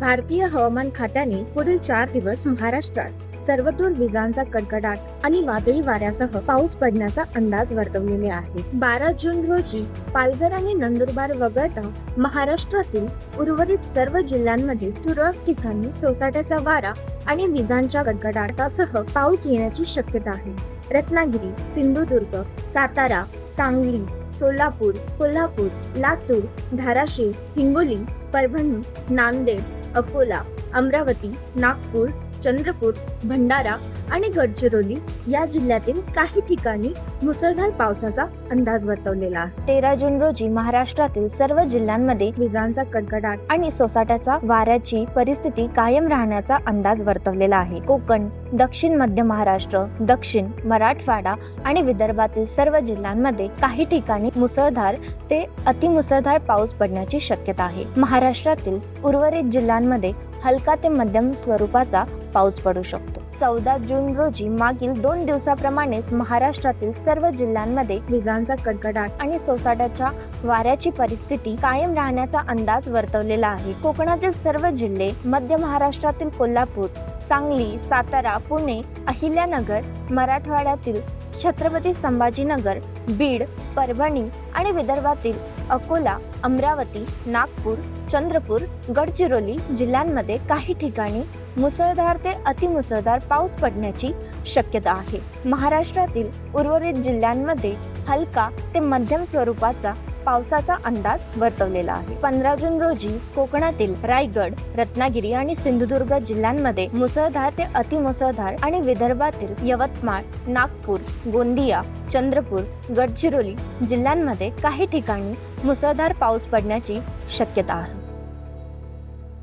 भारतीय हवामान खात्याने पुढील चार दिवस महाराष्ट्रात सर्वदूर विजांचा कडकडाट आणि वादळी वाऱ्यासह पाऊस पडण्याचा अंदाज वर्तवलेले आहे. बारा जून रोजी पालघर आणि नंदुरबार वगळता महाराष्ट्रातील उर्वरित सर्व जिल्ह्यांमध्ये तुरळक ठिकाणी सोसाट्याचा वारा आणि विजांच्या कडकडाटासह पाऊस येण्याची शक्यता आहे. रत्नागिरी सिंधुदुर्ग सातारा सांगली सोलापूर कोल्हापूर लातूर धाराशिव हिंगोली परभणी नांदेड अकोला अमरावती नागपूर चंद्रपूर भंडारा आणि गडचिरोली या जिल्ह्यातील काही ठिकाणी मुसळधार पावसाचा अंदाज वर्तवलेला आहे. तेरा जून रोजी महाराष्ट्रातील सर्व जिल्ह्यांमध्ये विजांचा कडकडाट आणि सोसाट्याचा वाऱ्याची परिस्थिती कायम राहण्याचा अंदाज वर्तवलेला आहे. कोकण दक्षिण मध्य महाराष्ट्र दक्षिण मराठवाडा आणि विदर्भातील सर्व जिल्ह्यांमध्ये काही ठिकाणी मुसळधार ते अतिमुसळधार पाऊस पडण्याची शक्यता आहे. महाराष्ट्रातील उर्वरित जिल्ह्यांमध्ये हलका ते मध्यम स्वरूपाचा पाऊस पडू शकतो. चौदा जून रोजी मागील दोन दिवसाप्रमाणेच महाराष्ट्रातील सर्व जिल्ह्यांमध्ये विजांचा कडकडाट आणि सोसाट्याच्या वाऱ्याची परिस्थिती कायम राहण्याचा अंदाज वर्तवलेला आहे. कोकणातील सर्व जिल्हे मध्य महाराष्ट्रातील कोल्हापूर सांगली सातारा पुणे अहिल्यानगर मराठवाड्यातील छत्रपती संभाजीनगर बीड परभणी आणि विदर्भातील अकोला अमरावती नागपूर चंद्रपूर गडचिरोली जिल्ह्यांमध्ये काही ठिकाणी मुसळधार ते अतिमुसळधार पाऊस पडण्याची शक्यता आहे. महाराष्ट्रातील उर्वरित जिल्ह्यांमध्ये हलका ते मध्यम स्वरूपाचा पावसाचा अंदाज वर्तवलेला आहे. पंधरा जून रोजी कोकणातील रायगड रत्नागिरी आणि सिंधुदुर्ग जिल्ह्यांमध्ये मुसळधार ते अतिमुसळधार आणि विदर्भातील यवतमाळ नागपूर गोंदिया चंद्रपूर गडचिरोली जिल्ह्यांमध्ये काही ठिकाणी मुसळधार पाऊस पडण्याची शक्यता आहे.